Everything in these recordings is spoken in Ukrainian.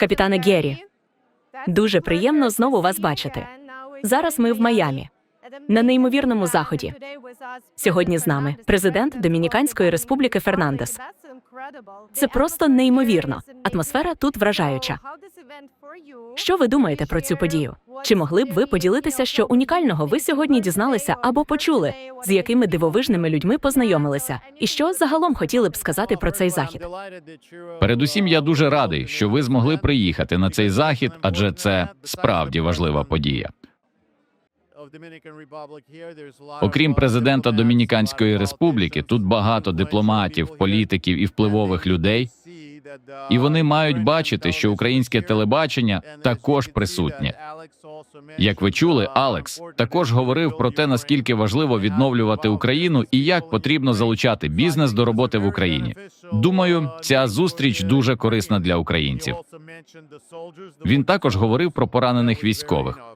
Капітане Геррі, дуже приємно знову вас бачити. Зараз ми в Майамі на неймовірному заході. Сьогодні з нами президент Домініканської республіки Фернандес. Це просто неймовірно. Атмосфера тут вражаюча. Що ви думаєте про цю подію? Чи могли б ви поділитися, що унікального ви сьогодні дізналися або почули, з якими дивовижними людьми познайомилися, і що загалом хотіли б сказати про цей захід? Передусім, я дуже радий, що ви змогли приїхати на цей захід, адже це справді важлива подія. Окрім президента Домініканської республіки, тут багато дипломатів, політиків і впливових людей, і вони мають бачити, що українське телебачення також присутнє. Як ви чули, Алекс також говорив про те, наскільки важливо відновлювати Україну і як потрібно залучати бізнес до роботи в Україні. Думаю, ця зустріч дуже корисна для українців. Він також говорив про поранених військових.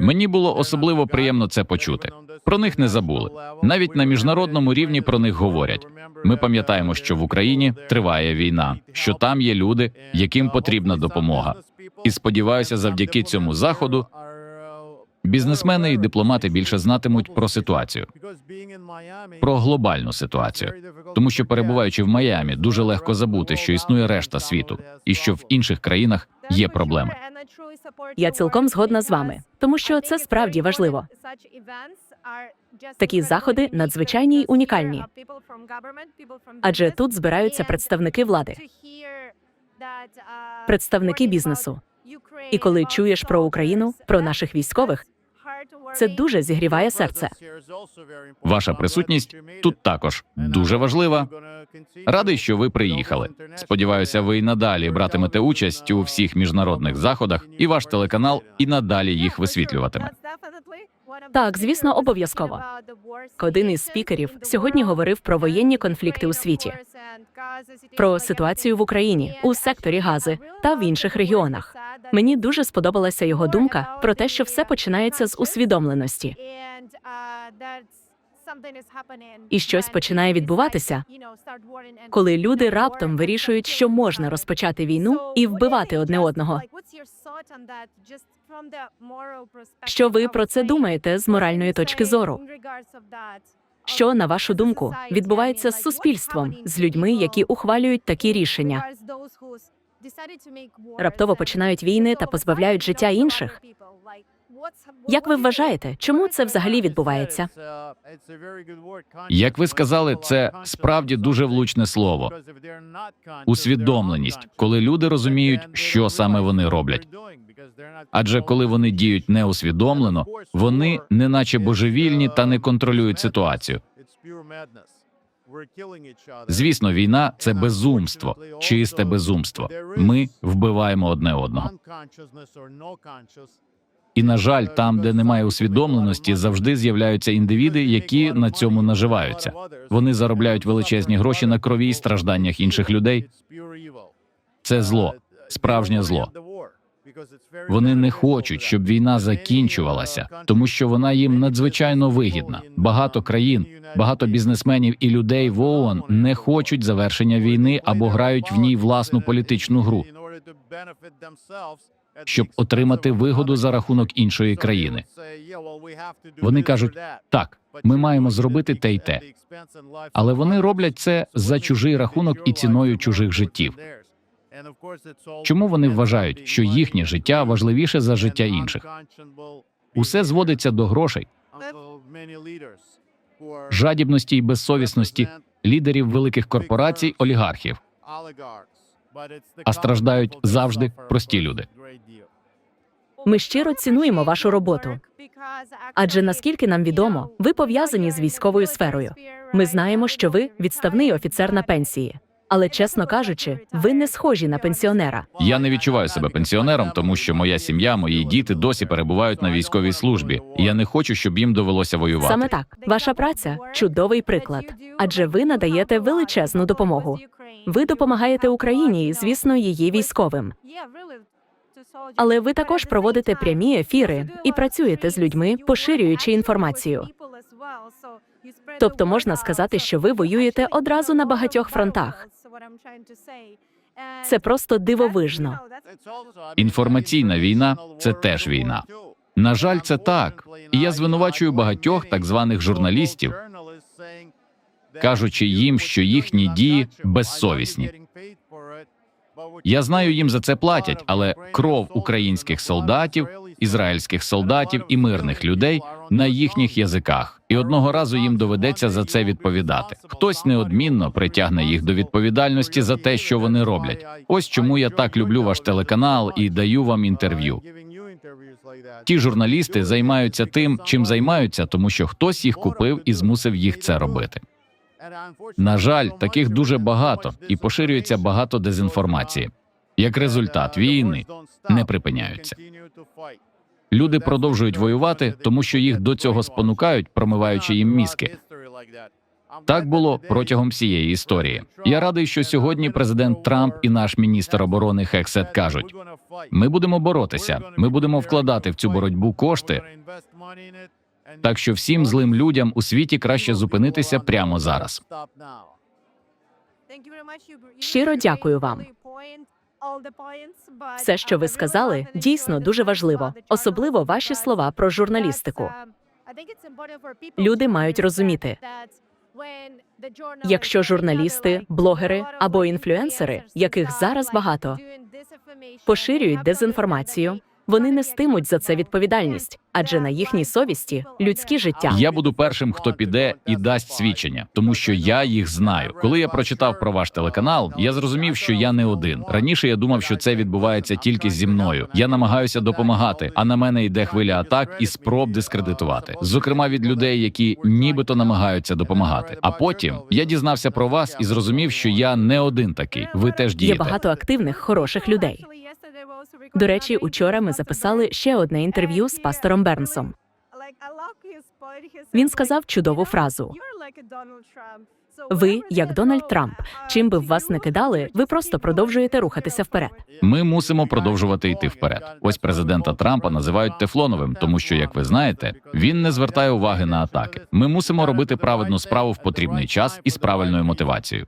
Мені було особливо приємно це почути. Про них не забули. Навіть на міжнародному рівні про них говорять. Ми пам'ятаємо, що в Україні триває війна, що там є люди, яким потрібна допомога. І сподіваюся, завдяки цьому заходу бізнесмени і дипломати більше знатимуть про ситуацію, про глобальну ситуацію. Тому що перебуваючи в Майамі, дуже легко забути, що існує решта світу, і що в інших країнах є проблеми. Я цілком згодна з вами, тому що це справді важливо. Такі заходи надзвичайні й унікальні. Адже тут збираються представники влади, представники бізнесу. І коли чуєш про Україну, про наших військових, це дуже зігріває серце. Ваша присутність тут також дуже важлива. Радий, що ви приїхали. Сподіваюся, ви і надалі братимете участь у всіх міжнародних заходах, і ваш телеканал і надалі їх висвітлюватиме. Так, звісно, обов'язково. Один із спікерів сьогодні говорив про воєнні конфлікти у світі, про ситуацію в Україні у секторі гази та в інших регіонах. Мені дуже сподобалася його думка про те, що все починається з усвідомленості. І щось починає відбуватися, коли люди раптом вирішують, що можна розпочати війну і вбивати одне одного. Що ви про це думаєте з моральної точки зору? Що, на вашу думку, відбувається з суспільством, з людьми, які ухвалюють такі рішення? Раптово починають війни та позбавляють життя інших. Як ви вважаєте, чому це взагалі відбувається? Як ви сказали, це справді дуже влучне слово. Усвідомленість, коли люди розуміють, що саме вони роблять. Адже коли вони діють неусвідомлено, вони неначе божевільні та не контролюють ситуацію. Звісно, війна це безумство, чисте безумство. Ми вбиваємо одне одного. І на жаль, там, де немає усвідомленості, завжди з'являються індивіди, які на цьому наживаються. Вони заробляють величезні гроші на крові і стражданнях інших людей. Це зло, справжнє зло. Вони не хочуть, щоб війна закінчувалася, тому що вона їм надзвичайно вигідна. Багато країн, багато бізнесменів і людей в ООН не хочуть завершення війни або грають в ній власну політичну гру, щоб отримати вигоду за рахунок іншої країни. Вони кажуть, так, ми маємо зробити те й те, але вони роблять це за чужий рахунок і ціною чужих життів. Чому вони вважають, що їхнє життя важливіше за життя інших? Усе зводиться до грошей, жадібності і безсовісності лідерів великих корпорацій, олігархів, а страждають завжди прості люди. Ми щиро цінуємо вашу роботу. Адже наскільки нам відомо, ви пов'язані з військовою сферою. Ми знаємо, що ви відставний офіцер на пенсії. Але чесно кажучи, ви не схожі на пенсіонера. Я не відчуваю себе пенсіонером, тому що моя сім'я, мої діти досі перебувають на військовій службі, і я не хочу, щоб їм довелося воювати. Саме так, ваша праця чудовий приклад, адже ви надаєте величезну допомогу. Ви допомагаєте Україні, і, звісно, її військовим. Але ви також проводите прямі ефіри і працюєте з людьми, поширюючи інформацію. Тобто можна сказати, що ви воюєте одразу на багатьох фронтах. Це просто дивовижно. Інформаційна війна це теж війна. На жаль, це так. І я звинувачую багатьох так званих журналістів, кажучи їм, що їхні дії безсовісні. Я знаю, їм за це платять, але кров українських солдатів, ізраїльських солдатів і мирних людей на їхніх язиках, і одного разу їм доведеться за це відповідати. Хтось неодмінно притягне їх до відповідальності за те, що вони роблять. Ось чому я так люблю ваш телеканал і даю вам інтерв'ю. Ті журналісти займаються тим, чим займаються, тому що хтось їх купив і змусив їх це робити. На жаль, таких дуже багато і поширюється багато дезінформації. Як результат війни не припиняються. Люди продовжують воювати, тому що їх до цього спонукають, промиваючи їм мізки. Так було протягом всієї історії. Я радий, що сьогодні президент Трамп і наш міністр оборони Хексет кажуть: ми будемо боротися, ми будемо вкладати в цю боротьбу кошти. Так що всім злим людям у світі краще зупинитися прямо зараз. Щиро дякую вам. Все, що ви сказали, дійсно дуже важливо, особливо ваші слова про журналістику. Люди мають розуміти, Якщо журналісти, блогери або інфлюенсери, яких зараз багато, поширюють дезінформацію, вони нестимуть за це відповідальність, адже на їхній совісті людські життя. Я буду першим, хто піде і дасть свідчення, тому що я їх знаю. Коли я прочитав про ваш телеканал, я зрозумів, що я не один. Раніше я думав, що це відбувається тільки зі мною. Я намагаюся допомагати, а на мене йде хвиля атак і спроб дискредитувати, зокрема від людей, які нібито намагаються допомагати. А потім я дізнався про вас і зрозумів, що я не один такий. Ви теж Є багато активних, хороших людей. До речі, учора ми записали ще одне інтерв'ю з пастором Бернсом. Він сказав чудову фразу: Ви, як Дональд Трамп, чим би в вас не кидали, ви просто продовжуєте рухатися вперед. Ми мусимо продовжувати йти вперед. Ось президента Трампа називають тефлоновим, тому що, як ви знаєте, він не звертає уваги на атаки. Ми мусимо робити праведну справу в потрібний час і з правильною мотивацією.